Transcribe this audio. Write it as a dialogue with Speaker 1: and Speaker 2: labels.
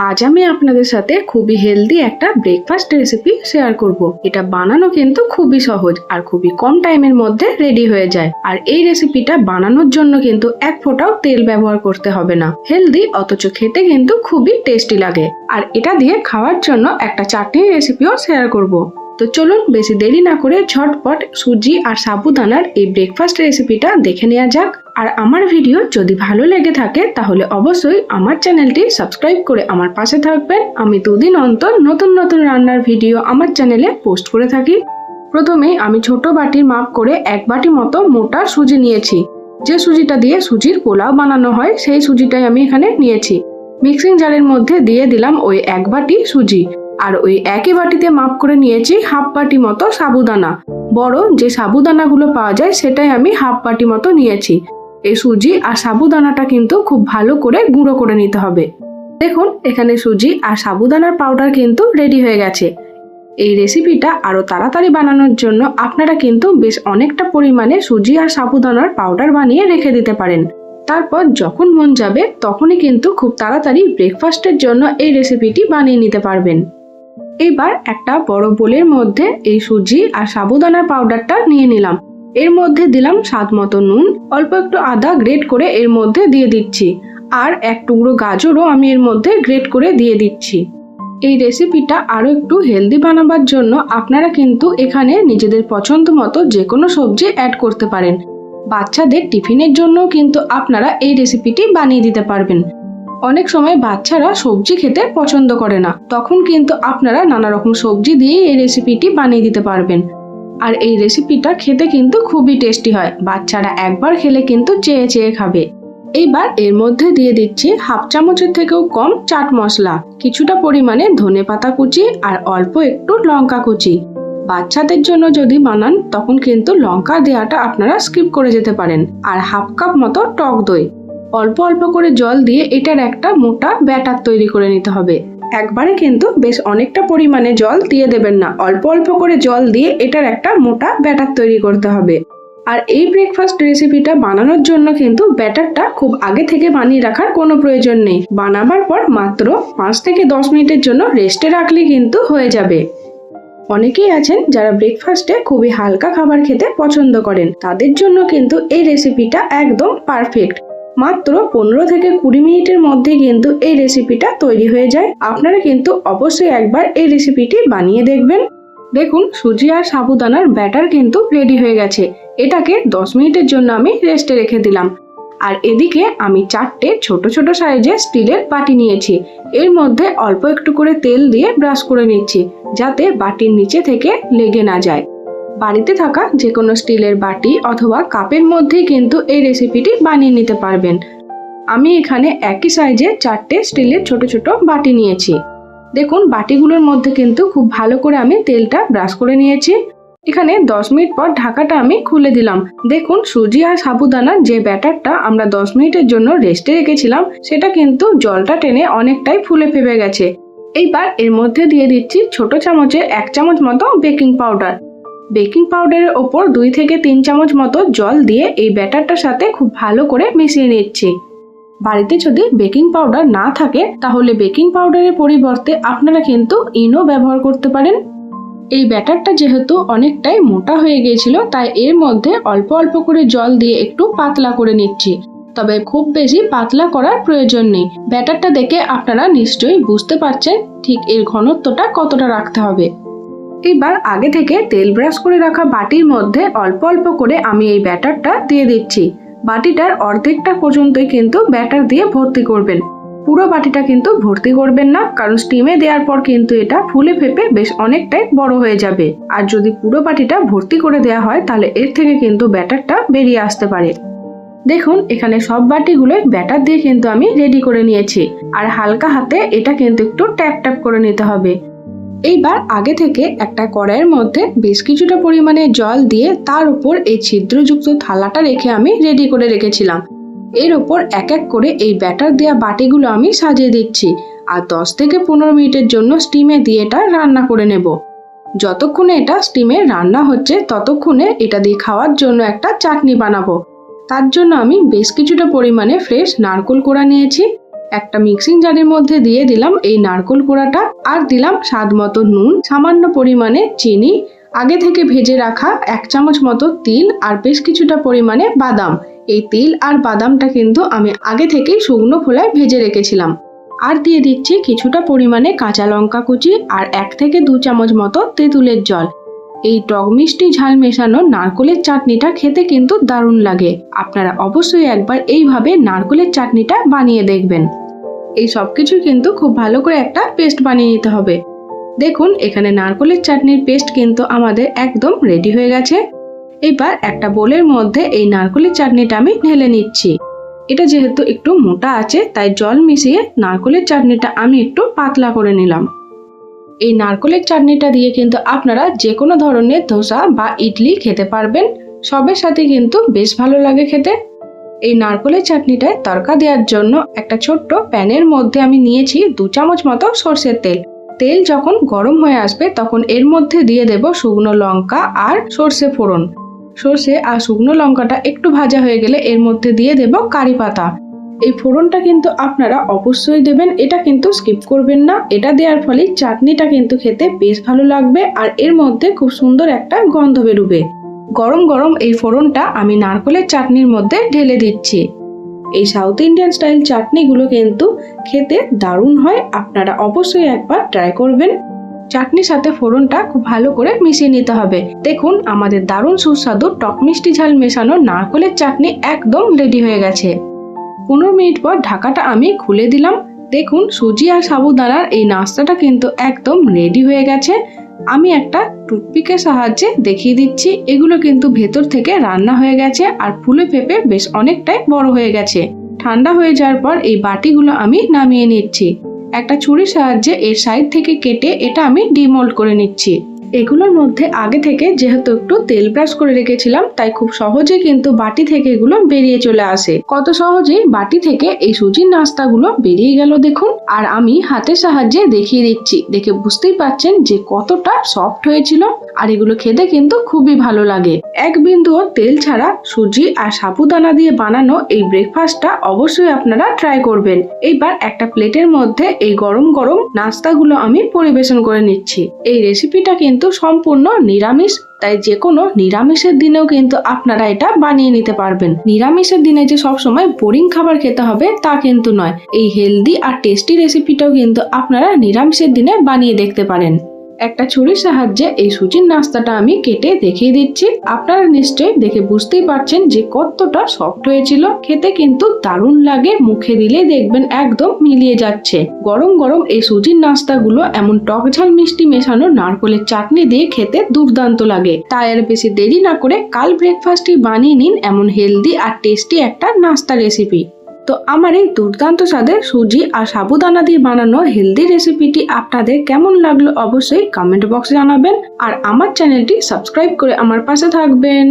Speaker 1: আজ আমি আপনাদের সাথে খুবই হেলদি একটা ব্রেকফাস্ট রেসিপি শেয়ার করব। এটা বানানো কিন্তু খুবই সহজ আর খুবই কম টাইমের মধ্যে রেডি হয়ে যায় আর এই রেসিপিটা বানানোর জন্য কিন্তু এক ফোঁটাও তেল ব্যবহার করতে হবে না হেলদি অথচ খেতে কিন্তু খুবই টেস্টি লাগে আর এটা দিয়ে খাওয়ার জন্য একটা চাটনির রেসিপিও শেয়ার করব। তো চলুন বেশি দেরি না করে ঝটপট সুজি আর সাবুদানার এই ব্রেকফাস্ট রেসিপিটা দেখে নেওয়া যাক আর আমার ভিডিও যদি ভালো লেগে থাকে, তাহলে অবশ্যই আমার চ্যানেলটি সাবস্ক্রাইব করে আমার পাশে থাকবেন। আমি দুদিন অন্তর নতুন নতুন রান্নার ভিডিও আমার চ্যানেলে পোস্ট করে থাকি। প্রথমে আমি ছোট বাটির মাপ করে এক বাটি মতো মোটা সুজি নিয়েছি। যে সুজিটা দিয়ে সুজির পোলাও বানানো হয়, সেই সুজিটাই আমি এখানে নিয়েছি। মিক্সিং জারের মধ্যে দিয়ে দিলাম ওই এক বাটি সুজি। আর ওই একই বাটিতে মাপ করে নিয়েছি হাফ বাটি মতো সাবুদানা। বড় যে সাবুদানাগুলো পাওয়া যায়, সেটাই আমি হাফ বাটি মতো নিয়েছি। এই সুজি আর সাবুদানাটা কিন্তু খুব ভালো করে গুঁড়ো করে নিতে হবে। দেখুন, এখানে সুজি আর সাবুদানার পাউডার কিন্তু রেডি হয়ে গেছে। এই রেসিপিটা আরও তাড়াতাড়ি বানানোর জন্য আপনারা কিন্তু বেশ অনেকটা পরিমাণে সুজি আর সাবুদানার পাউডার বানিয়ে রেখে দিতে পারেন। তারপর যখন মন যাবে, তখনই কিন্তু খুব তাড়াতাড়ি ব্রেকফাস্টের জন্য এই রেসিপিটি বানিয়ে নিতে পারবেন। এবার একটা বড় বোলের মধ্যে এই সুজি আর সাবুদানার পাউডারটা নিয়ে নিলাম। এর মধ্যে দিলাম স্বাদ মতো নুন। অল্প একটু আদা গ্রেট করে এর মধ্যে দিয়ে দিচ্ছি। আর এক টুকরো গাজরও আমি এর মধ্যে গ্রেট করে দিয়ে দিচ্ছি। এই রেসিপিটা আরও একটু হেলদি বানাবার জন্য আপনারা কিন্তু এখানে নিজেদের পছন্দ মতো যে কোনো সবজি অ্যাড করতে পারেন। বাচ্চাদের টিফিনের জন্য কিন্তু আপনারা এই রেসিপিটি বানিয়ে দিতে পারবেন। অনেক সময় বাচ্চারা সবজি খেতে পছন্দ করে না। তখন কিন্তু আপনারা নানা রকম সবজি দিয়ে এই রেসিপিটি বানিয়ে দিতে পারবেন। আর এই রেসিপিটা খেতে কিন্তু খুবই টেস্টি হয়। বাচ্চারা একবার খেলে কিন্তু চেয়ে চেয়ে খাবে। এইবার এর মধ্যে দিয়ে দিচ্ছি হাফ চামচের থেকেও কম চাট মশলা, কিছুটা পরিমাণে ধনে পাতা কুচি আর অল্প একটু লঙ্কা কুচি। বাচ্চাদের জন্য যদি বানান, তখন কিন্তু লঙ্কা দেওয়াটা আপনারা স্কিপ করে যেতে পারেন। আর হাফ কাপ মতো টক দই। অল্প অল্প করে জল দিয়ে এটার একটা মোটা ব্যাটার তৈরি করে নিতে হবে। একবারে কিন্তু বেশ অনেকটা পরিমাণে জল দিয়ে দেবেন না। অল্প অল্প করে জল দিয়ে এটার একটা মোটা ব্যাটার তৈরি করতে হবে। আর এই ব্রেকফাস্ট রেসিপিটা বানানোর জন্য কিন্তু ব্যাটারটা খুব আগে থেকে বানিয়ে রাখার কোনো প্রয়োজন নেই। বানাবার পর মাত্র পাঁচ থেকে দশ মিনিটের জন্য রেস্টে রাখলে কিন্তু হয়ে যাবে। অনেকেই আছেন যারা ব্রেকফাস্টে খুবই হালকা খাবার খেতে পছন্দ করেন। তাদের জন্য কিন্তু এই রেসিপিটা একদম পারফেক্ট মাত্র পনেরো থেকে কুড়ি মিনিটের মধ্যে কিন্তু এই রেসিপিটা তৈরি হয়ে যায়। আপনারা কিন্তু অবশ্যই একবার এই রেসিপিটি বানিয়ে দেখবেন। দেখুন, সুজি আর সাবুদানার ব্যাটার কিন্তু রেডি হয়ে গেছে। এটাকে দশ মিনিটের জন্য আমি রেস্টে রেখে দিলাম। আর এদিকে আমি চারটে ছোট ছোট সাইজের স্টিলের বাটি নিয়েছি। এর মধ্যে অল্প একটু করে তেল দিয়ে ব্রাশ করে নিচ্ছি, যাতে বাটির নিচে থেকে লেগে না যায়। বাড়িতে থাকা যে কোনো স্টিলের বাটি অথবা কাপের মধ্যেই কিন্তু এই রেসিপিটি বানিয়ে নিতে পারবেন। আমি এখানে একই সাইজে চারটে স্টিলের ছোট ছোট বাটি নিয়েছি। দেখুন, বাটিগুলোর মধ্যে কিন্তু খুব ভালো করে আমি তেলটা ব্রাশ করে নিয়েছি। এখানে দশ মিনিট পর ঢাকাটা আমি খুলে দিলাম। দেখুন, সুজি আর সাবুদানার যে ব্যাটারটা আমরা দশ মিনিটের জন্য রেস্টে রেখেছিলাম, সেটা কিন্তু জলটা টেনে অনেকটাই ফুলে ফেপে গেছে। এইবার এর মধ্যে দিয়ে দিচ্ছি ছোট চামচে এক চামচ মতো বেকিং পাউডার। বেকিং পাউডারের ওপর দুই থেকে তিন চামচ মতো জল দিয়ে এই ব্যাটারটার সাথে খুব ভালো করে মিশিয়ে নিচ্ছি। বাড়িতে যদি বেকিং পাউডার না থাকে, তাহলে বেকিং পাউডারের পরিবর্তে আপনারা কিন্তু ইনো ব্যবহার করতে পারেন। এই ব্যাটারটা যেহেতু অনেকটাই মোটা হয়ে গিয়েছিল, তাই এর মধ্যে অল্প অল্প করে জল দিয়ে একটু পাতলা করে নিচ্ছি। তবে খুব বেশি পাতলা করার প্রয়োজন নেই। ব্যাটারটা দেখে আপনারা নিশ্চয়ই বুঝতে পারছেন ঠিক এর ঘনত্বটা কতটা রাখতে হবে। এবার আগে থেকে তেল ব্রাশ করে রাখা বাটির মধ্যে অল্প অল্প করে আমি এই ব্যাটারটা দিয়ে দিচ্ছি। বাটিটার অর্ধেকটা পর্যন্তই কিন্তু ব্যাটার দিয়ে ভর্তি করবেন। পুরো বাটিটা কিন্তু ভর্তি করবেন না, কারণ স্টিমে দেওয়ার পর কিন্তু এটা ফুলে ফেপে বেশ অনেকটাই বড় হয়ে যাবে। আর যদি পুরো বাটিটা ভর্তি করে দেওয়া হয়, তাহলে এর থেকে কিন্তু ব্যাটারটা বেরিয়ে আসতে পারে। দেখুন, এখানে সব বাটিগুলোই ব্যাটার দিয়ে কিন্তু আমি রেডি করে নিয়েছি। আর হালকা হাতে এটা কিন্তু একটু ট্যাপ ট্যাপ করে নিতে হবে। এইবার আগে থেকে একটা কড়াইয়ের মধ্যে বেশ কিছুটা পরিমাণে জল দিয়ে তার উপর এই ছিদ্রযুক্ত থালাটা রেখে আমি রেডি করে রেখেছিলাম। এর ওপর এক এক করে এই ব্যাটার দেওয়া বাটিগুলো আমি সাজিয়ে দিচ্ছি আর দশ থেকে পনেরো মিনিটের জন্য স্টিমে দিয়ে এটা রান্না করে নেব। যতক্ষণে এটা স্টিমে রান্না হচ্ছে, ততক্ষণে এটা দিয়ে খাওয়ার জন্য একটা চাটনি বানাবো। তার জন্য আমি বেশ কিছুটা পরিমাণে ফ্রেশ নারকোল কোড়া নিয়েছি। একটা মিক্সিং জারের মধ্যে দিয়ে দিলাম এই নারকোল কোড়াটা আর দিলাম স্বাদ মতো নুন, সামান্য পরিমাণে চিনি, আগে থেকে ভেজে রাখা এক চামচ মতো তিল আর বেশ কিছুটা পরিমাণে বাদাম। এই তিল আর বাদামটা কিন্তু আমি আগে থেকেই শুকনো খোলায় ভেজে রেখেছিলাম। আর দিয়ে দিচ্ছি কিছুটা পরিমাণে কাঁচা লঙ্কা কুচি আর এক থেকে দু চামচ মতো তেঁতুলের জল। এই টক মিষ্টি ঝাল মেশানো নারকোলের চাটনিটা খেতে কিন্তু দারুণ লাগে। আপনারা অবশ্যই একবার এইভাবে নারকোলের চাটনিটা বানিয়ে দেখবেন। এই সব কিছু কিন্তু খুব ভালো করে একটা পেস্ট বানিয়ে নিতে হবে। দেখুন, এখানে নারকোলের চাটনির পেস্ট কিন্তু আমাদের একদম রেডি হয়ে গেছে। এবার একটা বোলের মধ্যে এই নারকলের চাটনিটা আমি ঢেলে নিচ্ছি। এটা যেহেতু একটু মোটা আছে, তাই জল মিশিয়ে নারকোলের চাটনিটা আমি একটু পাতলা করে নিলাম। এই নারকোলের চাটনিটা দিয়ে কিন্তু আপনারা যে কোনো ধরনের ধোসা বা ইডলি খেতে পারবেন। সবের সাথে কিন্তু বেশ ভালো লাগে খেতে। এই নারকোলের চাটনিটায় তরকা দেওয়ার জন্য একটা ছোট্ট প্যানের মধ্যে আমি নিয়েছি দু চামচ মতো সর্ষের তেল। তেল যখন গরম হয়ে আসবে তখন এর মধ্যে দিয়ে দেব শুকনো লঙ্কা আর সর্ষে ফোড়ন। সর্ষে আর শুকনো লঙ্কাটা একটু ভাজা হয়ে গেলে এর মধ্যে দিয়ে দেব কারি পাতা। এই ফোড়নটা কিন্তু আপনারা অবশ্যই দেবেন, এটা কিন্তু স্কিপ করবেন না। এটা দেওয়ার ফলে চাটনিটা কিন্তু খেতে বেশ ভালো লাগবে আর এর মধ্যে খুব সুন্দর একটা গন্ধ বেরোবে। গরম গরম এই ফোড়নটা আমি নারকলের চাটনির মধ্যে ঢেলে দিচ্ছি। এই সাউথ ইন্ডিয়ান স্টাইল চাটনিগুলো কিন্তু খেতে দারুণ হয়, আপনারা অবশ্যই একবার ট্রাই করবেন। চাটনির সাথে ফোড়নটা খুব ভালো করে মিশিয়ে নিতে হবে। দেখুন, আমাদের দারুণ সুস্বাদু টক মিষ্টি ঝাল মেশানো নারকলের চাটনি একদম রেডি হয়ে গেছে। পনেরো মিনিট পর ঢাকাটা আমি খুলে দিলাম। দেখুন, সুজি আর সাবুদানার এই নাস্তাটা কিন্তু একদম রেডি হয়ে গেছে। আমি একটা টুথপিকের সাহায্যে দেখিয়ে দিচ্ছি। এগুলো কিন্তু ভেতর থেকে রান্না হয়ে গেছে আর ফুলে ফেপে বেশ অনেকটাই বড় হয়ে গেছে। ঠান্ডা হয়ে যাওয়ার পর এই বাটিগুলো আমি নামিয়ে নিচ্ছি। একটা ছুরির সাহায্যে এর সাইড থেকে কেটে এটা আমি ডিমোল্ড করে নিচ্ছি। এগুলোর মধ্যে আগে থেকে যেহেতু একটু তেল ব্রাশ করে রেখেছিলাম, তাই খুব সহজে কিন্তু বাটি থেকে এগুলো বেরিয়ে চলে আসে। কত সহজে বাটি থেকে এই সুজির নাস্তাগুলো বেরিয়ে গেল দেখুন। আর আমি হাতের সাহায্যে দেখিয়ে দিচ্ছি, দেখে বুঝতেই পারছেন যে কতটা সফট হয়েছিল। আর এগুলো খেতে কিন্তু খুবই ভালো লাগে। এক বিন্দুও তেল ছাড়া সুজি আর সাবুদানা দিয়ে বানানো এই ব্রেকফাস্টটা অবশ্যই আপনারা ট্রাই করবেন। এইবার একটা প্লেটের মধ্যে এই গরম গরম নাস্তাগুলো আমি পরিবেশন করে নিচ্ছি। এই রেসিপিটা কিন্তু সম্পূর্ণ নিরামিষ, তাই যে কোনো নিরামিষের দিনেও কিন্তু আপনারা এটা বানিয়ে নিতে পারবেন। নিরামিষের দিনে যে সবসময় বোরিং খাবার খেতে হবে তা কিন্তু নয়। এই হেলদি আর টেস্টি রেসিপিটাও কিন্তু আপনারা নিরামিষের দিনে বানিয়ে দেখতে পারেন। একটা ছুরির সাহায্যে এই সুজির নাস্তাটা আমি কেটে দেখিয়ে দিচ্ছি। আপনারা নিশ্চয়ই দেখে বুঝতেই পারছেন যে কতটা সফট হয়েছিল। খেতে কিন্তু দারুণ লাগে, মুখে দিলে দেখবেন একদম মিলিয়ে যাচ্ছে। গরম গরম এই সুজির নাস্তাগুলো এমন টক ঝাল মিষ্টি মেশানো নারকলের চাটনি দিয়ে খেতে দুর্দান্ত লাগে। তাই আর বেশি দেরি না করে কাল ব্রেকফাস্টই বানিয়ে নিন এমন হেলদি আর টেস্টি একটা নাস্তা রেসিপি তো আমার এই দুর্দান্ত স্বাদের সুজি আর সাবুদানা দিয়ে বানানো হেলদি রেসিপিটি আপনাদের কেমন লাগল অবশ্যই কমেন্ট বক্সে জানাবেন। আর আমার চ্যানেলটি সাবস্ক্রাইব করে আমার পাশে থাকবেন।